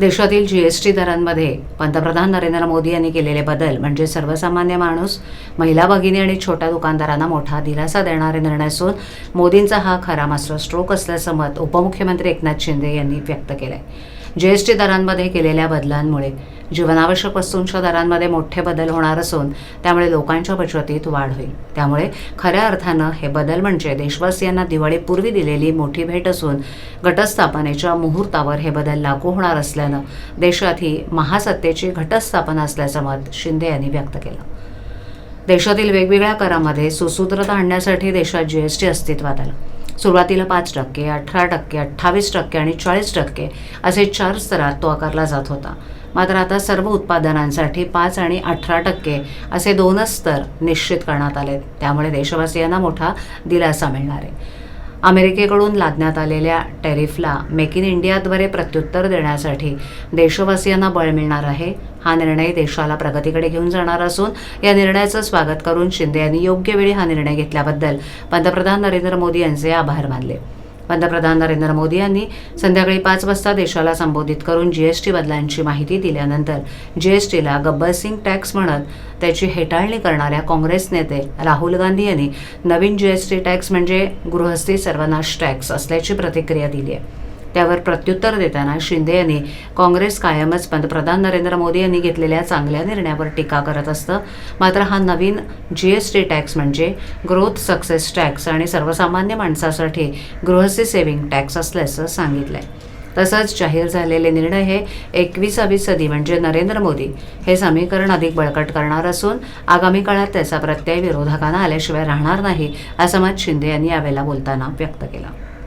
देशातील जीएसटी दरांमध्ये पंतप्रधान नरेंद्र मोदी यांनी केलेले बदल म्हणजे सर्वसामान्य माणूस महिला भगिनी आणि छोट्या दुकानदारांना मोठा दिलासा देणारे निर्णय असून मोदींचा हा खरा मास्टर स्ट्रोक असल्याचं मत उपमुख्यमंत्री एकनाथ शिंदे यांनी व्यक्त केलंय. जीएसटी दरांमध्ये केलेल्या बदलांमुळे जीवनावश्यक वस्तूंच्या दरांमध्ये मोठे बदल होणार असून त्यामुळे लोकांच्या बचतीत वाढ होईल. त्यामुळे खऱ्या अर्थानं हे बदल म्हणजे देशवासियांना दिवाळीपूर्वी दिलेली मोठी भेट असून घटस्थापनेच्या मुहूर्तावर हे बदल लागू होणार असल्यानं देशात ही महासत्तेची घटस्थापना असल्याचं मत शिंदे यांनी व्यक्त केलं. देशातील वेगवेगळ्या करामध्ये सुसूत्रता आणण्यासाठी देशात जीएसटी अस्तित्वात आलं. सुरुवातीला पाच टक्के अठरा टक्के अठ्ठावीस टक्के आणि चाळीस टक्के असे चार स्तरात तो आकारला जात होता. मात्र आता सर्व उत्पादनांसाठी पाच आणि अठरा टक्के असे दोनच स्तर निश्चित करण्यात आले त्यामुळे देशवासियांना मोठा दिलासा मिळणार आहे. अमेरिकेकडून लादण्यात आलेल्या टॅरिफला मेक इन इंडियाद्वारे प्रत्युत्तर देण्यासाठी देशवासियांना बळ मिळणार आहे हा निर्णय देशाला प्रगतीकडे घेऊन जाणार असून या निर्णयाचं स्वागत करून शिंदे यांनी योग्य वेळी हा निर्णय घेतल्याबद्दल पंतप्रधान नरेंद्र मोदी यांचे आभार मानले. पंतप्रधान नरेंद्र मोदी यांनी संध्याकाळी पाच वाजता देशाला संबोधित करून जीएसटी बदलांची माहिती दिल्यानंतर जीएसटीला गब्बर सिंग टॅक्स म्हणत त्याची हेटाळणी करणाऱ्या काँग्रेस नेते राहुल गांधी यांनी नवीन जीएसटी टॅक्स म्हणजे गृहस्थी सर्वनाश टॅक्स असल्याची प्रतिक्रिया दिली आहे. त्यावर प्रत्युत्तर देताना शिंदे यांनी काँग्रेस कायमच पंतप्रधान नरेंद्र मोदी यांनी घेतलेल्या चांगल्या निर्णयावर टीका करत असतं. मात्र हा नवीन जी एस टी टॅक्स म्हणजे ग्रोथ सक्सेस टॅक्स आणि सर्वसामान्य माणसासाठी गृहस्थी सेव्हिंग टॅक्स असल्याचं सांगितलंय. तसंच जाहीर झालेले निर्णय हे एकविसावी सदी म्हणजे नरेंद्र मोदी हे समीकरण अधिक बळकट करणार असून आगामी काळात त्याचा प्रत्यय विरोधकांना आल्याशिवाय राहणार नाही असं मत शिंदे यांनी यावेळेला बोलताना व्यक्त केलं.